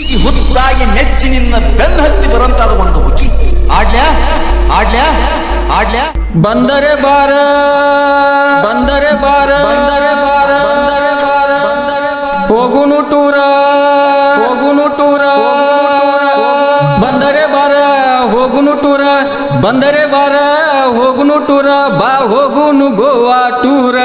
ಈ ಹುಚ್ಚಾಗಿ ಮೆಚ್ಚಿ ನಿನ್ನ ಬೆನ್ನ ಹತ್ತಿ ಬರಂತಾದ ಒಂದು ಹುಕ್ಕಿ. ಆಡ್ಲ್ಯಾ? ಆಡ್ಲ್ಯಾ? ಆಡ್ಲ್ಯಾ? ಬಂದರೆ ಬಾರ. ಬಂದರೆ ಬಾರ. ಬಂದರೆ ಬಾರ. ಹೋಗುನು ಟೂರ. ಹೋಗುನು ಟೂರ. ಬಂದರೆ ಬಾರ. ಹೋಗುನು ಟೂರ. ಬಂದರೆ ಬಾರ. ಹೋಗುನು ಟೂರ. ಬಾ ಹೋಗುನು ಗೋವಾ ಟೂರ.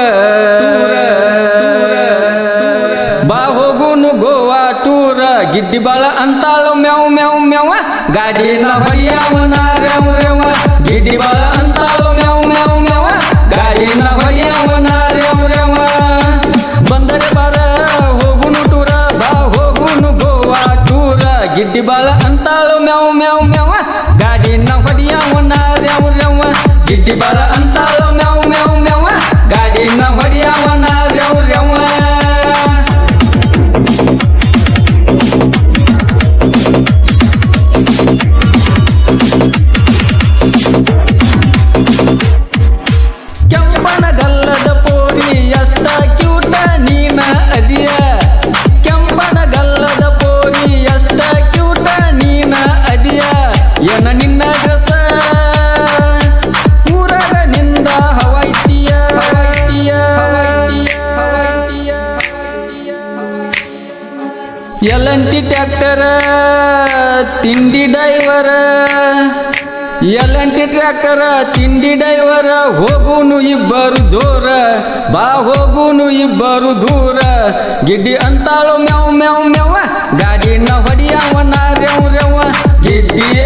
ಗಿಡ್ಡಿ ಬಾಳ ಅಂತಾಳು, ಮ್ಯಾವ್ ಮ್ಯಾವ್, ಮ್ಯಾವ. ಗಾಡಿನ ಹೊಯ್ಯಾವನ ರೆವ್ ಗಿಡ್ಡಿ ಬಾಳ ಅಂತಾಳು, ಮ್ಯಾವ್ ಮ್ಯಾವ್, ಮ್ಯಾವ. ಗಾಡಿನ ಹೊಯ್ಯಾವನ ರೆವ ಬಂದರೆ ಬಾರ, ಹೋಗುನು ಟೂರ, ಬಾ, ಹೋಗುನು ಗೋವಾ ಟೂರ. ಗಿಡ್ಡಿ ಬಾಳ ಅಂತಾಳು, ಮ್ಯಾವ್ ಮ್ಯಾವ್, ಮ್ಯಾವ. ಗಾಡಿನ ಹೊಡಿಯಾವನ ರೆವ್ ರೇವ ಗಿಡ್ಡಿ ಬಾಳ ಅಂತಾಳು ಎಲಂಟಿ ಟ್ರ್ಯಾಕ್ಟರ, ತಿಂಡಿ ಡೈವರ ಎಲಂಟಿ ಟ್ರ್ಯಾಕ್ಟರ, ತಿಂಡಿ ಡೈವರ ಹೋಗುನು ಇಬ್ಬರು ಜೋರ. ಬಾ ಹೋಗುನು ಇಬ್ಬರು ದೂರ. ಗಿಡ್ಡಿ ಅಂತಾಳು ಮ್ಯಾವ್ ಮ್ಯಾವ್ ಮ್ಯಾವ, ಗಾಡಿನ ಹೊಡಿಯಾವನ ರೆವ್ ರೆವ ಗಿಡ್ಡಿ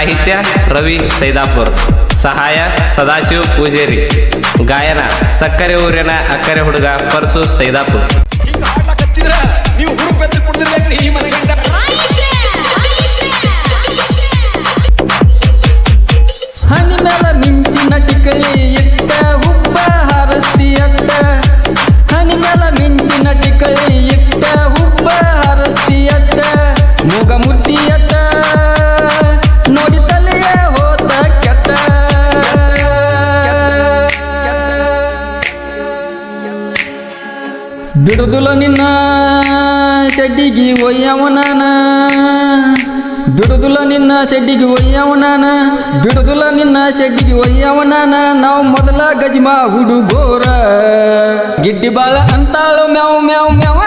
ಸಾಹಿತ್ಯ ರವಿ ಸೈದಾಪುರ್. ಸಹಾಯ ಸದಾಶಿವ ಪೂಜೇರಿ. ಗಾಯನ ಸಕ್ಕರೆ ಊರಿನ ಅಕ್ಕರೆ ಹುಡುಗ ಪರ್ಸು ಸೈದಾಪುರ್. ಬಿಡುದಿಲ್ಲ ನಿನ್ನ ಶೆಡ್ಡಿಗೆ ಒಯ್ಯವನಾನ ಬಿಡುದಿಲ್ಲ ನಿನ್ನ ಶೆಡ್ಡಿಗೆ ಒಯ್ಯವನಾನ ಬಿಡುದಿಲ್ಲ ನಿನ್ನ ಚಡ್ಡಿಗೆ ಒಯ್ಯವನಾನ ನಾವು ಮೊದಲ ಗಜ್ಮಾ ಹುಡುಗೋರ. ಗಿಡ್ಡಿ ಬಾಳ ಅಂತಾಳು ಮ್ಯಾವ್ ಮ್ಯಾವ್ ಮ್ಯಾವ.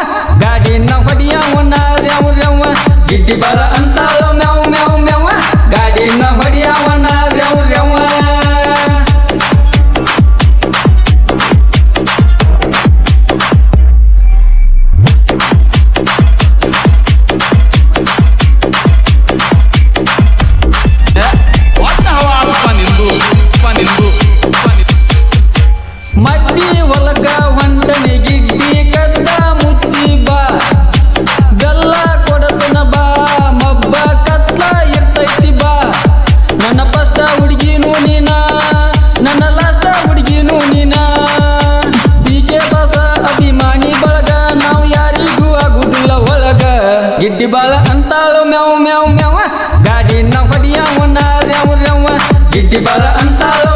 ಗಾಡಿನ ಹೊಡಿಯವನ ರ್ಯಾವ್ ರ್ಯಾವ ಗಿಡ್ಡಿ ಬಾಳ ಅಂತಾಳು ಮ್ಯಾವ್ ಮ್ಯಾವ್ ಮ್ಯಾವ. ಗಾಡಿ ನಾವು ರ್ಯಾವ್ ಮಡ್ಡಿ ಹೊಲಗ ಹೊಂಟನೆ ಗಿಡ್ಡಿ ಕದ್ದ ಮುಚ್ಚಿ ಬಾ. ಗಲ್ಲ ಕೊಡತನ ಬಾ, ಮಬ್ಬ ಕತ್ಲ ಇರ್ತೈತಿ ಬಾ. ನನ್ನ ಫಸ್ಟ್ ಹುಡುಗಿನೂ ನೀನ, ನನ್ನ ಲಾಸ್ಟ್ ಹುಡುಗಿನೂ ನೀನ. ಕೆ ಬಸ ಅಭಿಮಾನಿ ಬಳಗ, ನಾವು ಯಾರಿಗೂ ಆಗುದಿಲ್ಲ ಒಳಗ. ಗಿಡ್ಡಿ ಬಾಳ ಅಂತಾಳು, ಮ್ಯಾವ್ ಮ್ಯಾವ್, ಮ್ಯಾವ. ಗಾಡಿನ ನಾವು ರ್ಯಾವ. ಗಿಡ್ಡಿ ಬಾಳ ಅಂತಾಳು